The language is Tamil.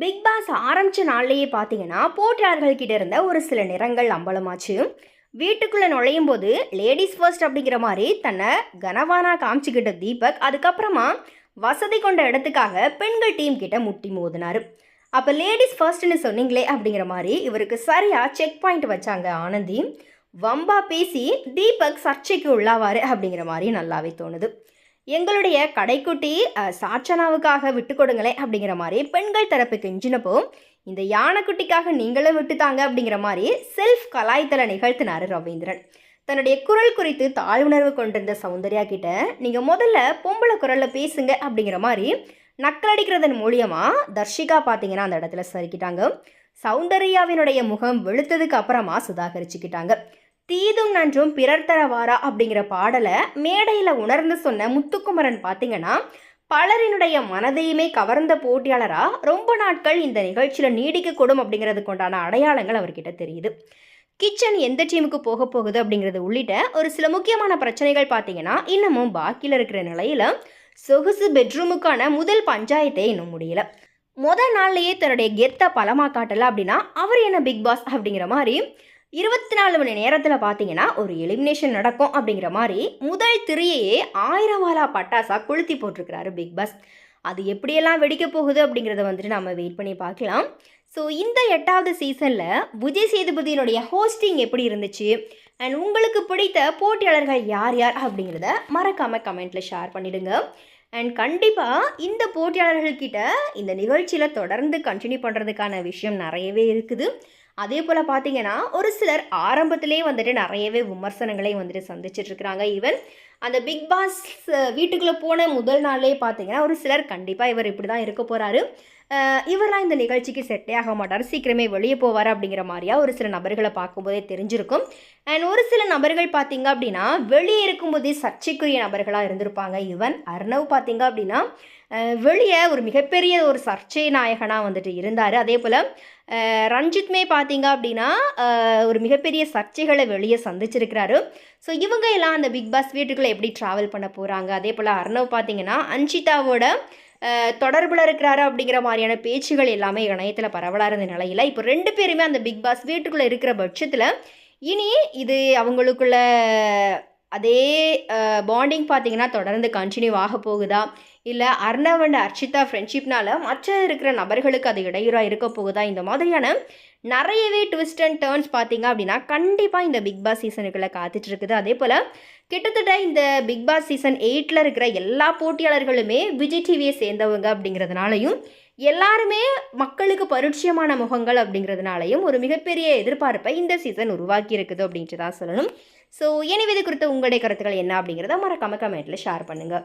பிக் பாஸ் ஆரம்பித்த நாள்லேயே பார்த்தீங்கன்னா போட்டியாளர்கள் கிட்ட இருந்த ஒரு சில நிறங்கள் அம்பலமாச்சு. வீட்டுக்குள்ளே நுழையும் போது லேடிஸ் ஃபர்ஸ்ட் அப்படிங்கிற மாதிரி தன்னை கனவானா காமிச்சிக்கிட்ட தீபக் அதுக்கப்புறமா வசதி கொண்ட இடத்துக்காக பெண்கள் டீம் கிட்ட முட்டி மோதினார். அப்போ லேடிஸ் ஃபர்ஸ்ட்னு சொன்னீங்களே அப்படிங்கிற மாதிரி இவருக்கு சரியாக செக் பாயிண்ட் வச்சாங்க ஆனந்தி. வம்பா பேசி தீபக் சர்ச்சைக்கு உள்ளாவார் அப்படிங்கிற மாதிரி நல்லாவே தோணுது. எங்களுடைய கடைக்குட்டி சாட்சனாவுக்காக சாச்சனாவுக்காக விட்டு கொடுங்களேன் அப்படிங்கிற மாதிரி பெண்கள் தரப்பு கெஞ்சினப்போ இந்த யானைக்குட்டிக்காக நீங்களும் விட்டுத்தாங்க அப்படிங்கிற மாதிரி செல்ஃப் கலாய்த்தலை நிகழ்த்தினார் ரவீந்திரன். தன்னுடைய குரல் குறித்து தாழ்வுணர்வு கொண்டிருந்த சௌந்தர்யா கிட்ட நீங்கள் முதல்ல பொம்பளை குரலில் பேசுங்க அப்படிங்கிற மாதிரி நக்கலடிக்கிறதன் மூலியமாக தர்ஷிகா பார்த்தீங்கன்னா அந்த இடத்துல சரிக்கிட்டாங்க சௌந்தர்யாவினுடைய முகம் வெளுத்ததுக்கு அப்புறமா சுதாகரிச்சுக்கிட்டாங்க. தீதும் நன்றும் பிறர் தரவாரா அப்படிங்கிற பாடலை மேடையில் உணர்ந்து சொன்ன முத்துக்குமரன் பார்த்தீங்கன்னா பலரினுடைய மனதையுமே கவர்ந்த போட்டியாளராக ரொம்ப நாட்கள் இந்த நிகழ்ச்சியில் நீடிக்கக்கூடும் அப்படிங்கிறதுக்கு உண்டான அடையாளங்கள் அவர்கிட்ட தெரியுது. கிச்சன் எந்த டீமுக்கு போக போகுது அப்படிங்கிறது உள்ளிட்ட ஒரு சில முக்கியமான பிரச்சனைகள் பார்த்தீங்கன்னா இன்னமும் பாக்கியில் இருக்கிற நிலையில் சொகுசு பெட்ரூமுக்கான முதல் பஞ்சாயத்தே இன்னும் முடியல. முதல் நாள்லேயே தன்னுடைய கெத்தை பலமா காட்டலை அப்படின்னா அவர் என்ன பிக் பாஸ் அப்படிங்கிற மாதிரி இருபத்தி நாலு மணி நேரத்தில் பார்த்தீங்கன்னா ஒரு எலிமினேஷன் நடக்கும் அப்படிங்கிற மாதிரி முதல் திரையையே ஆயிரவாலா பட்டாசா கொளுத்தி போட்டிருக்கிறாரு பிக் பாஸ். அது எப்படியெல்லாம் வெடிக்க போகுது அப்படிங்கிறத வந்துட்டு நம்ம வெயிட் பண்ணி பார்க்கலாம். ஸோ இந்த எட்டாவது சீசனில் விஜய் சேதுபதியினுடைய ஹோஸ்டிங் எப்படி இருந்துச்சு? அண்ட் உங்களுக்கு பிடித்த போட்டியாளர்கள் யார் யார் அப்படிங்கிறத மறக்காமல் கமெண்ட்டில் ஷேர் பண்ணிவிடுங்க அண்ட் கண்டிப்பாக இந்த போட்டியாளர்கள்கிட்ட இந்த நிகழ்ச்சியில் தொடர்ந்து கண்டினியூ பண்ணுறதுக்கான விஷயம் நிறையவே இருக்குது. அதே போல் பார்த்தீங்கன்னா ஒரு சிலர் ஆரம்பத்திலே வந்துட்டு நிறையவே விமர்சனங்களை வந்துட்டு சந்திச்சிட்ருக்கிறாங்க ஈவன் அந்த பிக் பாஸ் வீட்டுக்குள்ளே போன முதல் நாளே பார்த்தீங்கன்னா ஒரு சிலர் கண்டிப்பாக இவர் இப்படி தான் இருக்க போகிறாரு இவரெலாம் இந்த நிகழ்ச்சிக்கு செட்டே ஆக மாட்டார். சீக்கிரமே வெளியே போவார் அப்படிங்கிற மாதிரியா ஒரு சில நபர்களை பார்க்கும்போதே தெரிஞ்சிருக்கும். அண்ட் ஒரு சில நபர்கள் பார்த்தீங்க அப்படின்னா வெளியே இருக்கும்போதே சர்ச்சைக்குரிய நபர்களாக இருந்திருப்பாங்க. ஈவன் அர்ணவ் பார்த்தீங்க அப்படின்னா வெளியே ஒரு மிகப்பெரிய ஒரு சர்ச்சை நாயகனாக வந்துட்டு இருந்தார். அதே போல் ரஞ்சித்மே பார்த்தீங்க அப்படின்னா ஒரு மிகப்பெரிய சர்ச்சைகளை வெளியே சந்திச்சிருக்கிறாரு. ஸோ இவங்க எல்லாம் அந்த பிக் பாஸ் வீட்டுக்குள்ளே எப்படி ட்ராவல் பண்ண போகிறாங்க அதே போல் அர்ணவ் பார்த்தீங்கன்னா அன்ஷிதாவோட தொடர்பில் இருக்கிறாரு அப்படிங்கிற மாதிரியான பேச்சுகள் எல்லாமே இணையத்தில் பரவலாக இருந்த நிலையில் இப்போ ரெண்டு பேருமே அந்த பிக் பாஸ் வீட்டுக்குள்ளே இருக்கிற பட்சத்தில் இனி இது அவங்களுக்குள்ள அதே பாண்டிங் பார்த்தீங்கன்னா தொடர்ந்து கண்டினியூ ஆக போகுதா? இல்லை அர்ணவ் அண்ட் அர்ச்சிதா ஃப்ரெண்ட்ஷிப்னால மற்ற இருக்கிற நபர்களுக்கு அது இடையூறாக இருக்க போகுதா? இந்த மாதிரியான நிறையவே ட்விஸ்ட் அண்ட் டேர்ன்ஸ் பார்த்தீங்க அப்படின்னா கண்டிப்பாக இந்த பிக் பாஸ் சீசனுக்குள்ளே காத்துட்டு இருக்குது. அதே போல் கிட்டத்தட்ட இந்த பிக் பாஸ் சீசன் எயிட்டில் இருக்கிற எல்லா போட்டியாளர்களுமே விஜய் டிவியை சேர்ந்தவங்க அப்படிங்கிறதுனாலையும் எல்லாருமே மக்களுக்கு பரிட்சயமான முகங்கள் அப்படிங்கிறதுனாலையும் ஒரு மிகப்பெரிய எதிர்பார்ப்பை இந்த சீசன் உருவாக்கி இருக்குது அப்படின்ட்டு தான் சொல்லணும். ஸோ எனவே இது குறித்த உங்களுடைய கருத்துக்கள் என்ன அப்படிங்கிறத மறக்காம கமெண்ட்டில் ஷேர் பண்ணுங்கள்